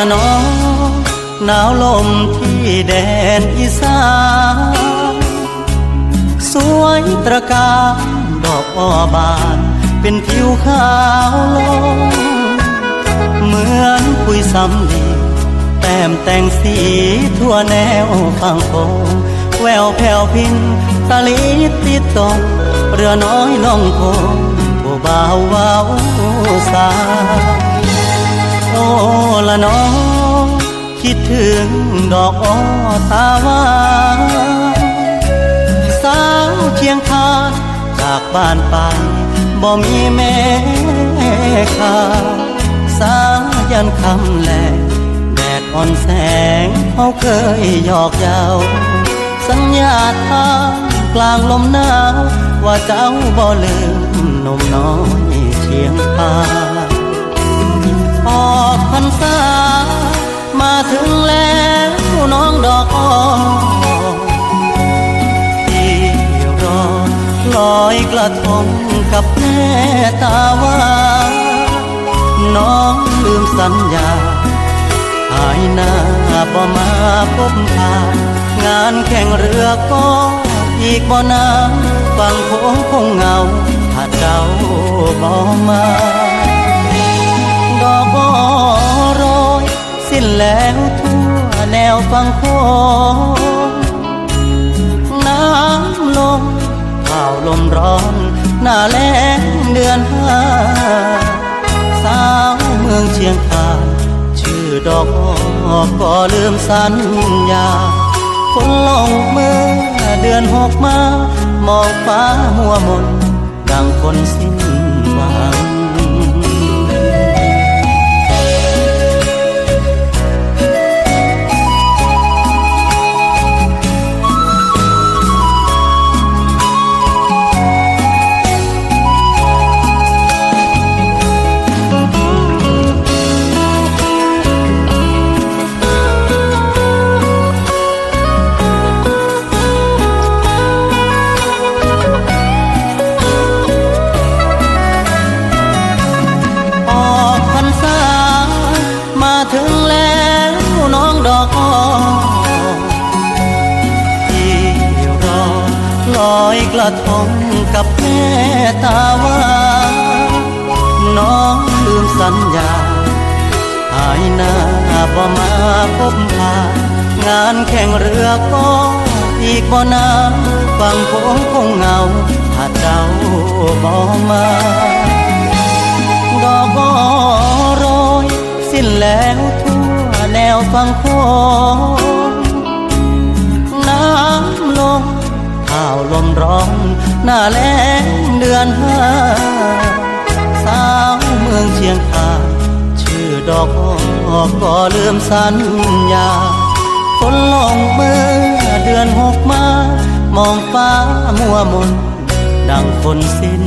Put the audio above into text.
ละน้องหนาวลมที่แดนอีสานสวยตระการดอกอ้อบานเป็นผิวขาวลงเหมือนคุยซ้ำดีแต้มแต่งสีทั่วแนวฟังโคงแววแผ่วพินตะลิติดตกเรือน้อยล่องโคงผู้บ่าววาวสา โอ้ละน้องคิดถึงดอกอ้อตาหวานสาวเชียงคานจากบ้านไปบ่มีแม่ข่าสายันคำแลแดดอ่อนแสงเขาเคยหยอกเย้าสัญญาทางกลางลมหนาวว่าเจ้าบ่ลืมนุ่มน้อยเชียงคาน ระทงกับแม่ตาวาน้องลืมสัญญา หายหน้าบ่มาพบพางานแข่งเรือก็อีกบ่นานฟังโค้งคงเหงาถ้าเจ้าบ่มา ดอกบอโรยสิ้นแล้วทั่วแนวฟังโค้งน้ำลมข่าวลมร้อน หน้าแล้งเดือนห้า สาวเมืองเชียงคานชื่อดอกอ้อก็ลืมสัญญาฝนลงเมื่อเดือนหกมา มองฟ้ามัวมน ดังคนสิ้น กระทงกับแม่ตาว่าน้องลืมสัญญา หายหน้าบ่มาพบพางานแข่งเรือก็อีกบ่นานฟังโค้งคงเหงาถ้าเจ้าบ่มาดอกบอโรยสิ้นแล้วทั่วแนวฟังโคาวลมร้อนหน้าแล้งเดือนห้าสาวเมืองเชียงคานชื่อดอกหอก็ลืมสัญญาฝนลงเมื่อเดือนหกมามองฟ้ามัวมน ดังฝนสิ้น